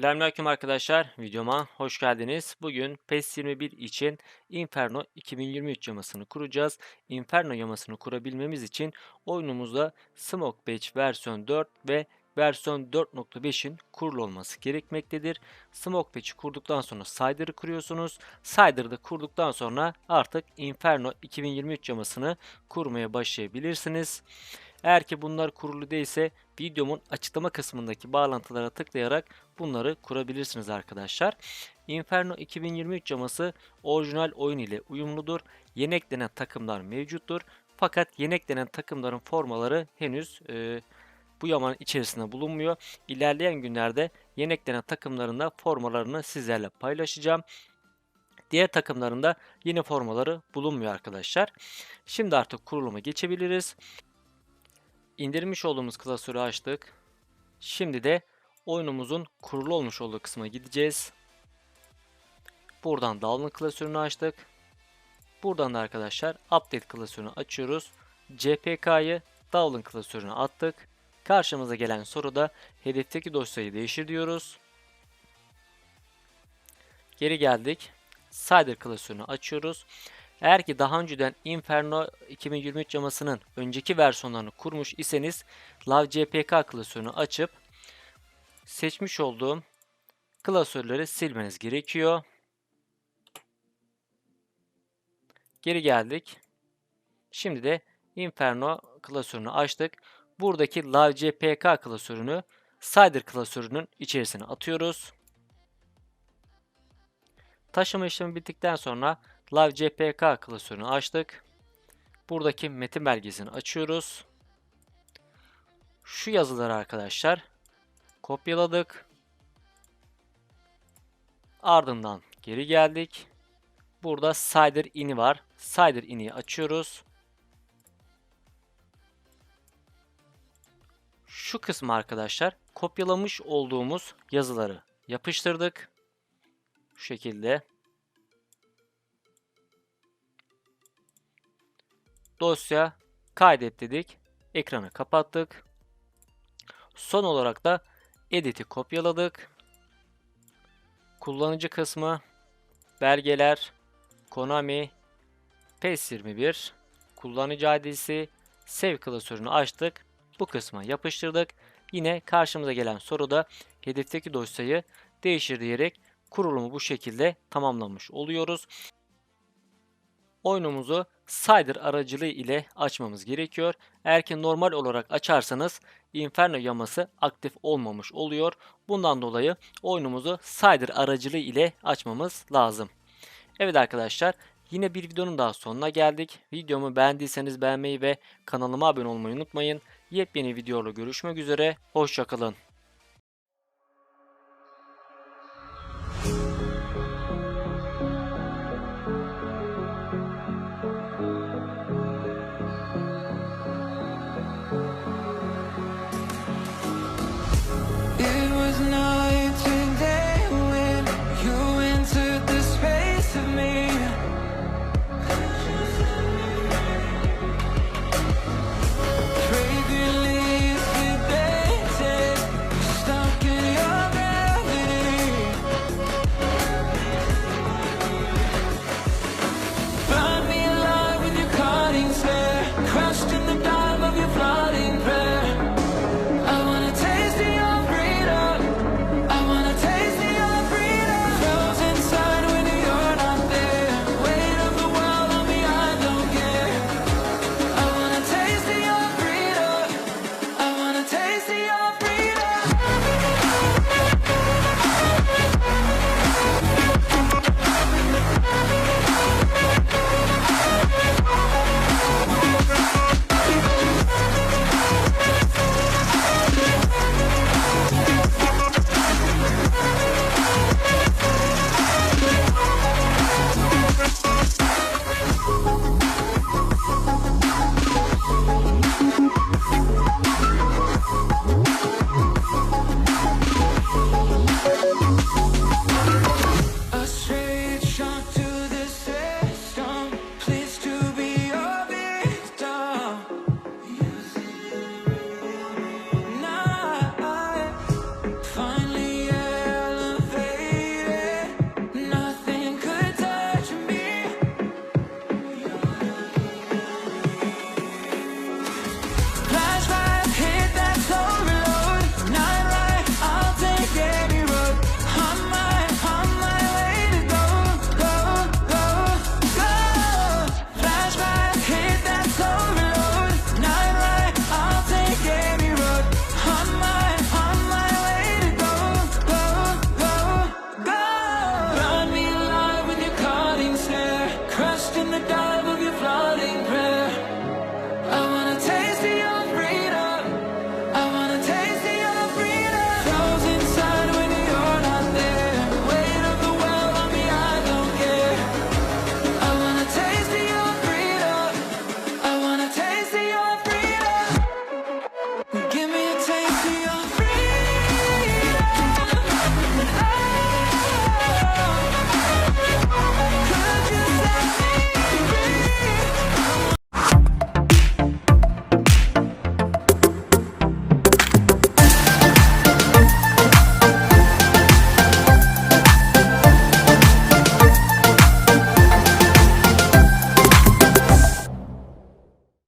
Selamünaleyküm arkadaşlar. Videoma hoş geldiniz. Bugün PES 21 için Inferno 2023 yamasını kuracağız. Inferno yamasını kurabilmemiz için oyunumuzda Smoke Patch versiyon 4 ve versiyon 4.5'in kurulu olması gerekmektedir. Smoke Patch'i kurduktan sonra Cider'ı kuruyorsunuz. Cider'ı kurduktan sonra artık Inferno 2023 yamasını kurmaya başlayabilirsiniz. Eğer ki bunlar kurulu değilse videomun açıklama kısmındaki bağlantılara tıklayarak bunları kurabilirsiniz arkadaşlar. Inferno 2023 yaması orijinal oyun ile uyumludur. Yeni eklenen takımlar mevcuttur. Fakat yeni eklenen takımların formaları henüz e, bu yamanın içerisinde bulunmuyor. İlerleyen günlerde yeni eklenen takımların da formalarını sizlerle paylaşacağım. Diğer takımlarında yeni formaları bulunmuyor arkadaşlar. Şimdi artık kuruluma geçebiliriz. İndirmiş olduğumuz klasörü açtık. Şimdi de oyunumuzun kurulu olmuş olduğu kısma gideceğiz. Buradan download klasörünü açtık. Buradan da arkadaşlar update klasörünü açıyoruz. CPK'yı download klasörüne attık. Karşımıza gelen soruda hedefteki dosyayı değiştir diyoruz. Geri geldik. Cider klasörünü açıyoruz. Eğer ki daha önceden Inferno 2023 yamasının önceki versiyonlarını kurmuş iseniz LavCPK klasörünü açıp seçmiş olduğum klasörleri silmeniz gerekiyor. Geri geldik. Şimdi de Inferno klasörünü açtık. Buradaki LavCPK klasörünü Cider klasörünün içerisine atıyoruz. Taşıma işlemi bittikten sonra LiveCPK klasörünü açtık. Buradaki metin belgesini açıyoruz. Şu yazıları arkadaşlar kopyaladık. Ardından geri geldik. Burada Cider ini var. Cider ini açıyoruz. Şu kısmı arkadaşlar kopyalamış olduğumuz yazıları yapıştırdık. Şu şekilde. Dosya kaydet dedik. Ekranı kapattık. Son olarak da edit'i kopyaladık. Kullanıcı kısmı belgeler Konami PES 21 kullanıcı adresi save klasörünü açtık. Bu kısma yapıştırdık. Yine karşımıza gelen soruda hedefteki dosyayı değiştir diyerek kurulumu bu şekilde tamamlamış oluyoruz. Oyunumuzu Cider aracılığı ile açmamız gerekiyor. Eğer ki normal olarak açarsanız Inferno yaması aktif olmamış oluyor. Bundan dolayı oyunumuzu Cider aracılığı ile açmamız lazım. Evet arkadaşlar yine bir videonun daha sonuna geldik. Videomu beğendiyseniz beğenmeyi ve kanalıma abone olmayı unutmayın. Yepyeni videolarla görüşmek üzere. Hoşçakalın.